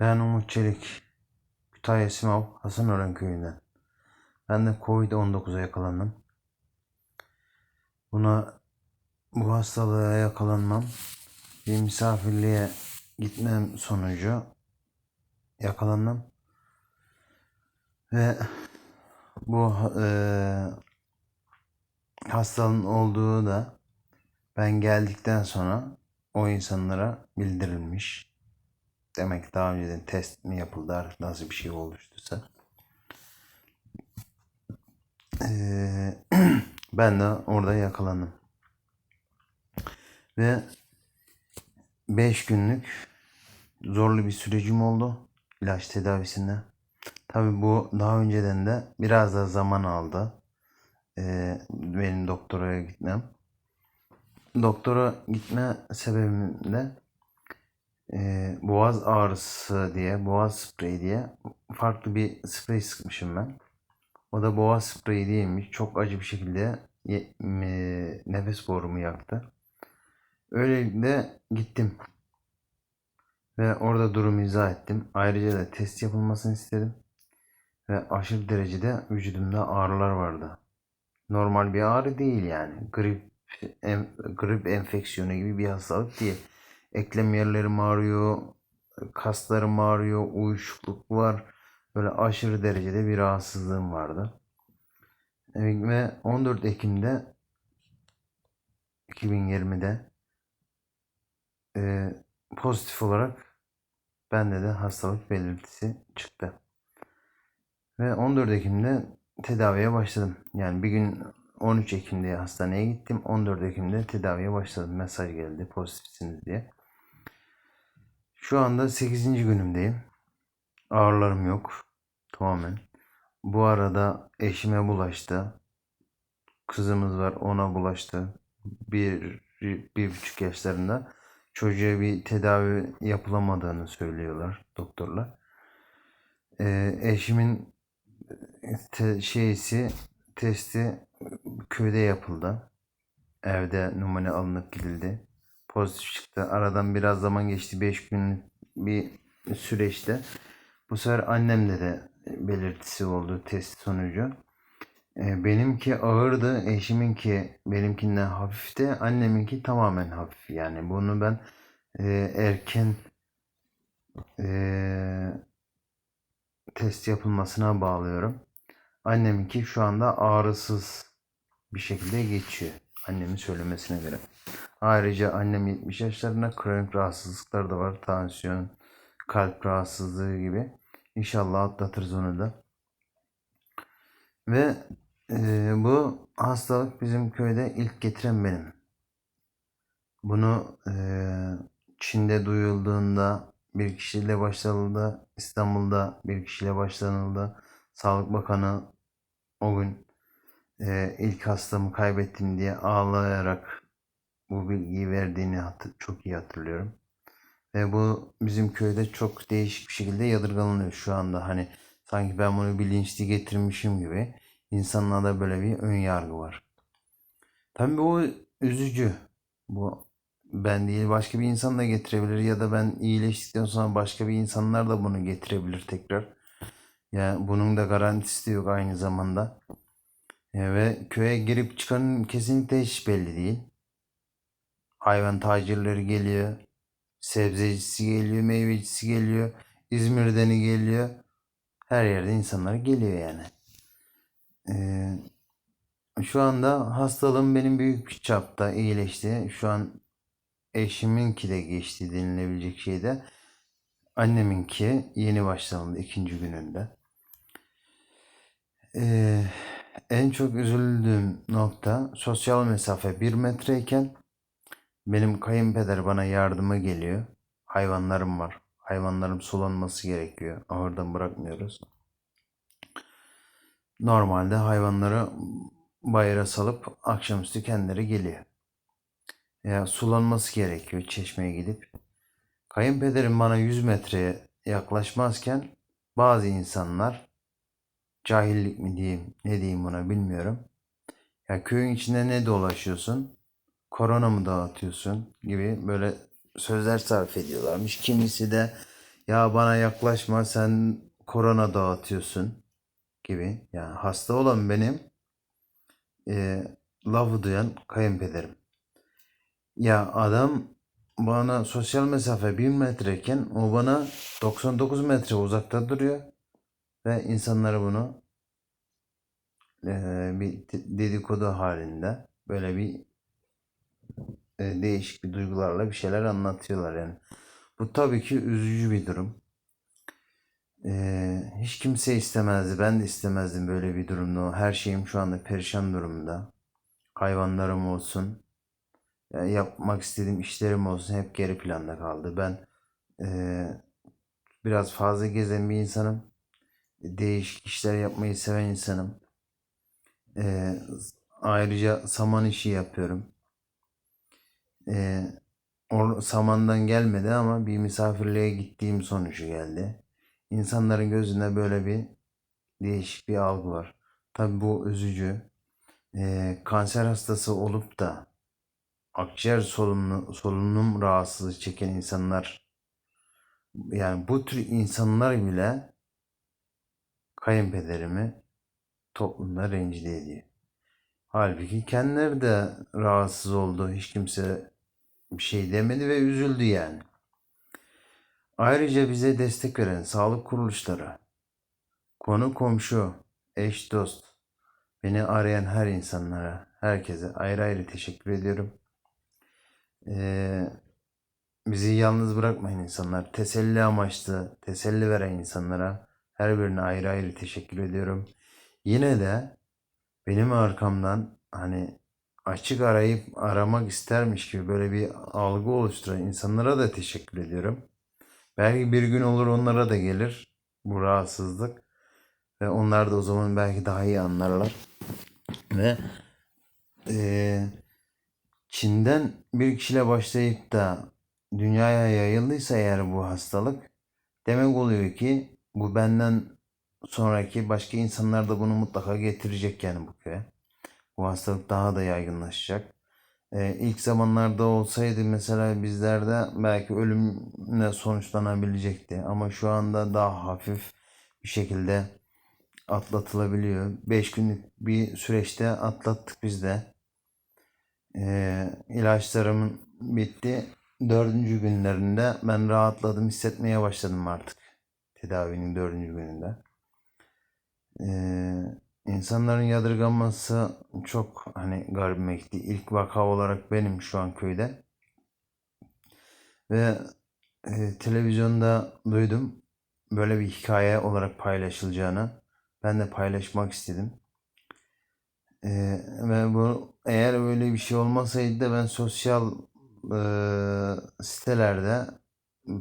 Ben Umut Çelik, Kütahya Simav, Hasanören köyünden. Ben de Covid-19'a yakalandım. Buna bu hastalığa yakalanmam bir misafirliğe gitmem sonucu yakalandım. Ve bu eee hastalığın olduğu da ben geldikten sonra o insanlara bildirilmiş. Demek daha önceden test mi yapıldı artık nasıl bir şey oluştuysa. Eee, ben de orada yakalandım. Ve 5 günlük zorlu bir sürecim oldu ilaç tedavisinde. Tabii bu daha önceden de biraz da zaman aldı. Eee, benim doktora gitmem. Doktora gitme sebebim de eee, boğaz ağrısı diye, boğaz spreyi diye farklı bir sprey sıkmışım ben. O da boğaz spreyi değilmiş. Çok acı bir şekilde me- nefes borumu yaktı. Öylelikle gittim ve orada durumu izah ettim. Ayrıca da test yapılmasını istedim ve aşırı derecede vücudumda ağrılar vardı. Normal bir ağrı değil yani. Grip en- grip enfeksiyonu gibi bir hastalık değil. Eklem yerlerim ağrıyor, kaslarım ağrıyor, uyuşukluk var. Böyle aşırı derecede bir rahatsızlığım vardı. Ve 14 Ekim'de 2020'de e, pozitif olarak bende de hastalık belirtisi çıktı. Ve 14 Ekim'de tedaviye başladım. Yani bir gün 13 Ekim'de hastaneye gittim. 14 Ekim'de tedaviye başladım. Mesaj geldi pozitifsiniz diye. Şu anda 8. günümdeyim. Ağrılarım yok. Tamamen. Bu arada eşime bulaştı. Kızımız var ona bulaştı. Bir, bir buçuk yaşlarında. Çocuğa bir tedavi yapılamadığını söylüyorlar doktorlar. Ee, eşimin te- şeysi testi köyde yapıldı. Evde numune alınıp gidildi. Pozitif çıktı. Aradan biraz zaman geçti. 5 gün bir süreçte. Bu sefer annemde de belirtisi oldu test sonucu. Ee, benimki ağırdı. Eşiminki benimkinden hafifti. Anneminki tamamen hafif. Yani bunu ben e, erken e, test yapılmasına bağlıyorum. Anneminki şu anda ağrısız bir şekilde geçiyor. Annemin söylemesine göre. Ayrıca annem 70 yaşlarında kronik rahatsızlıklar da var. Tansiyon, kalp rahatsızlığı gibi. İnşallah atlatırız onu da. Ve e, bu hastalık bizim köyde ilk getiren benim. Bunu e, Çin'de duyulduğunda bir kişiyle başlanıldı. İstanbul'da bir kişiyle başlanıldı. Sağlık Bakanı o gün e, ilk hastamı kaybettim diye ağlayarak bu bilgiyi verdiğini çok iyi hatırlıyorum. Ve bu bizim köyde çok değişik bir şekilde yadırganılıyor şu anda. Hani sanki ben bunu bilinçli getirmişim gibi insanlarda böyle bir ön yargı var. Tabii bu üzücü. Bu ben değil başka bir insan da getirebilir ya da ben iyileştikten sonra başka bir insanlar da bunu getirebilir tekrar. Yani bunun da garantisi de yok aynı zamanda. Ya ve köye girip çıkanın kesinlikle hiç belli değil. Hayvan tacirleri geliyor. Sebzecisi geliyor, meyvecisi geliyor. İzmir'den geliyor. Her yerde insanlar geliyor yani. Ee, şu anda hastalığım benim büyük çapta iyileşti. Şu an eşiminki de geçti denilebilecek şeyde. Anneminki yeni başlandı ikinci gününde. Ee, en çok üzüldüğüm nokta sosyal mesafe bir metreyken benim kayınpeder bana yardıma geliyor. Hayvanlarım var. Hayvanlarım sulanması gerekiyor. Ahırdan bırakmıyoruz. Normalde hayvanları bayıra salıp akşamüstü kendileri geliyor. Ya sulanması gerekiyor çeşmeye gidip. Kayınpederim bana 100 metreye yaklaşmazken bazı insanlar cahillik mi diyeyim ne diyeyim buna bilmiyorum. Ya köyün içinde ne dolaşıyorsun? Korona mı dağıtıyorsun gibi böyle sözler sarf ediyorlarmış. Kimisi de ya bana yaklaşma sen korona dağıtıyorsun gibi. Yani hasta olan benim e, lafı duyan kayınpederim. Ya adam bana sosyal mesafe 1 metreyken o bana 99 metre uzakta duruyor ve insanlara bunu e, bir de- dedikodu halinde böyle bir e, değişik bir duygularla bir şeyler anlatıyorlar yani. Bu tabii ki üzücü bir durum. E, hiç kimse istemezdi. Ben de istemezdim böyle bir durumda. Her şeyim şu anda perişan durumda. Hayvanlarım olsun. Yani yapmak istediğim işlerim olsun hep geri planda kaldı. Ben biraz fazla gezen bir insanım. Değişik işler yapmayı seven insanım. E, ayrıca saman işi yapıyorum. E, or- samandan gelmedi ama bir misafirliğe gittiğim sonucu geldi. İnsanların gözünde böyle bir değişik bir algı var. Tabii bu üzücü. E, kanser hastası olup da akciğer solunum, solunum rahatsızlığı çeken insanlar yani bu tür insanlar bile kayınpederimi toplumda rencide ediyor. Halbuki kendileri de rahatsız oldu. Hiç kimse bir şey demedi ve üzüldü yani. Ayrıca bize destek veren sağlık kuruluşları, konu komşu, eş dost, beni arayan her insanlara, herkese ayrı ayrı teşekkür ediyorum. Ee, bizi yalnız bırakmayın insanlar. Teselli amaçlı, teselli veren insanlara her birine ayrı ayrı teşekkür ediyorum. Yine de benim arkamdan hani açık arayıp aramak istermiş gibi böyle bir algı oluşturan insanlara da teşekkür ediyorum. Belki bir gün olur onlara da gelir bu rahatsızlık ve onlar da o zaman belki daha iyi anlarlar. Ve eee, Çin'den bir kişiyle başlayıp da dünyaya yayıldıysa eğer bu hastalık demek oluyor ki bu benden sonraki başka insanlar da bunu mutlaka getirecek yani bu köye. Bu hastalık daha da yaygınlaşacak. Ee, ilk zamanlarda olsaydı mesela bizlerde belki ölümle sonuçlanabilecekti. Ama şu anda daha hafif bir şekilde atlatılabiliyor. 5 günlük bir süreçte atlattık biz de. Ee, ilaçlarım bitti. Dördüncü günlerinde ben rahatladım, hissetmeye başladım artık. Tedavinin dördüncü gününde. Ee, insanların yadırgaması çok hani garibime gitti. İlk vaka olarak benim şu an köyde. Ve e, televizyonda duydum böyle bir hikaye olarak paylaşılacağını. Ben de paylaşmak istedim. Ee, ve bu eğer öyle bir şey olmasaydı da ben sosyal e, sitelerde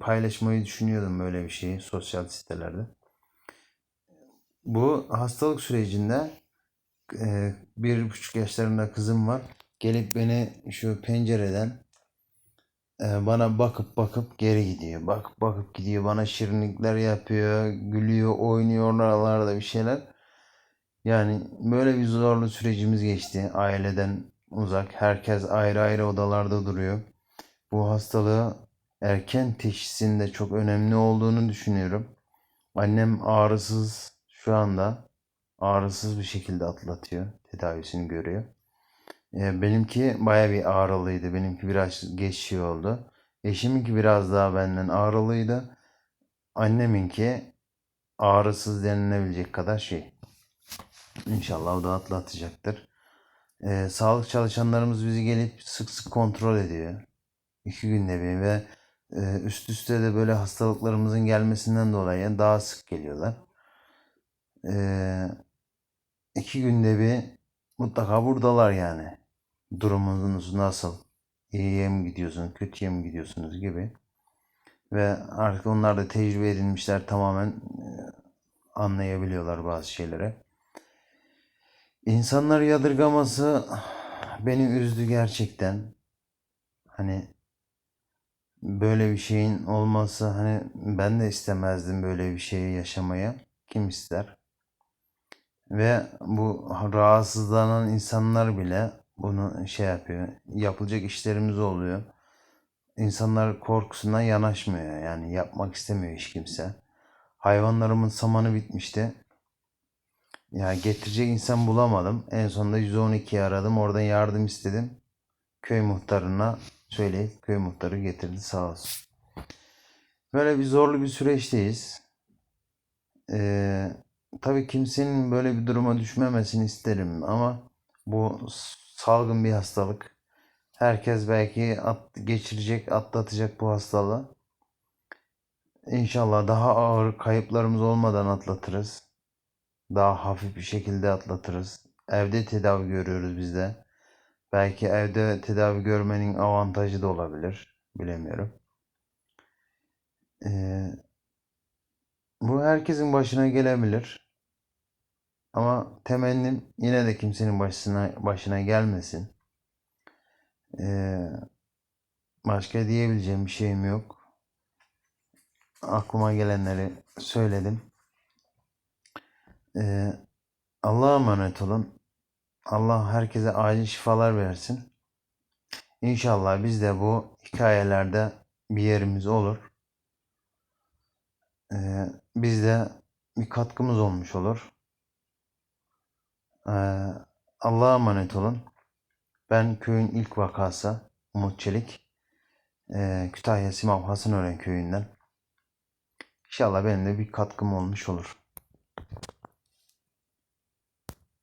paylaşmayı düşünüyordum böyle bir şeyi sosyal sitelerde. Bu hastalık sürecinde e, bir buçuk yaşlarında kızım var. Gelip beni şu pencereden e, bana bakıp bakıp geri gidiyor. Bakıp bakıp gidiyor. Bana şirinlikler yapıyor. Gülüyor, oynuyor oralarda bir şeyler. Yani böyle bir zorlu sürecimiz geçti. Aileden uzak. Herkes ayrı ayrı odalarda duruyor. Bu hastalığı erken teşhisinde çok önemli olduğunu düşünüyorum. Annem ağrısız şu anda ağrısız bir şekilde atlatıyor. Tedavisini görüyor. Ee, benimki baya bir ağrılıydı. Benimki biraz geç şey oldu. Eşiminki biraz daha benden ağrılıydı. Anneminki ağrısız denilebilecek kadar şey. İnşallah o da atlatacaktır. Ee, sağlık çalışanlarımız bizi gelip sık sık kontrol ediyor. İki günde bir ve e, üst üste de böyle hastalıklarımızın gelmesinden dolayı daha sık geliyorlar. Ee, iki günde bir mutlaka buradalar yani. Durumunuz nasıl? İyiye mi gidiyorsunuz, kötüye mi gidiyorsunuz gibi. Ve artık onlar da tecrübe edinmişler tamamen e, anlayabiliyorlar bazı şeyleri. İnsanları yadırgaması beni üzdü gerçekten. Hani böyle bir şeyin olması hani ben de istemezdim böyle bir şeyi yaşamaya. Kim ister? Ve bu rahatsızlanan insanlar bile bunu şey yapıyor. Yapılacak işlerimiz oluyor. insanlar korkusundan yanaşmıyor. Yani yapmak istemiyor hiç kimse. Hayvanlarımın samanı bitmişti. Ya getirecek insan bulamadım. En sonunda 112'yi aradım. Oradan yardım istedim. Köy muhtarına söyleyip köy muhtarı getirdi sağ olsun. Böyle bir zorlu bir süreçteyiz. Ee, tabii kimsenin böyle bir duruma düşmemesini isterim ama bu salgın bir hastalık. Herkes belki at, geçirecek, atlatacak bu hastalığı. İnşallah daha ağır kayıplarımız olmadan atlatırız. Daha hafif bir şekilde atlatırız. Evde tedavi görüyoruz biz de. Belki evde tedavi görmenin avantajı da olabilir. Bilemiyorum. Ee, bu herkesin başına gelebilir. Ama temennim yine de kimsenin başına başına gelmesin. Ee, başka diyebileceğim bir şeyim yok. Aklıma gelenleri söyledim. Ee, Allah'a emanet olun. Allah herkese acil şifalar versin. İnşallah biz de bu hikayelerde bir yerimiz olur. Ee, biz de bir katkımız olmuş olur. Ee, Allah'a emanet olun. Ben köyün ilk vakası Umut Çelik. Ee, Kütahya Simav Hasanören köyünden. İnşallah benim de bir katkım olmuş olur.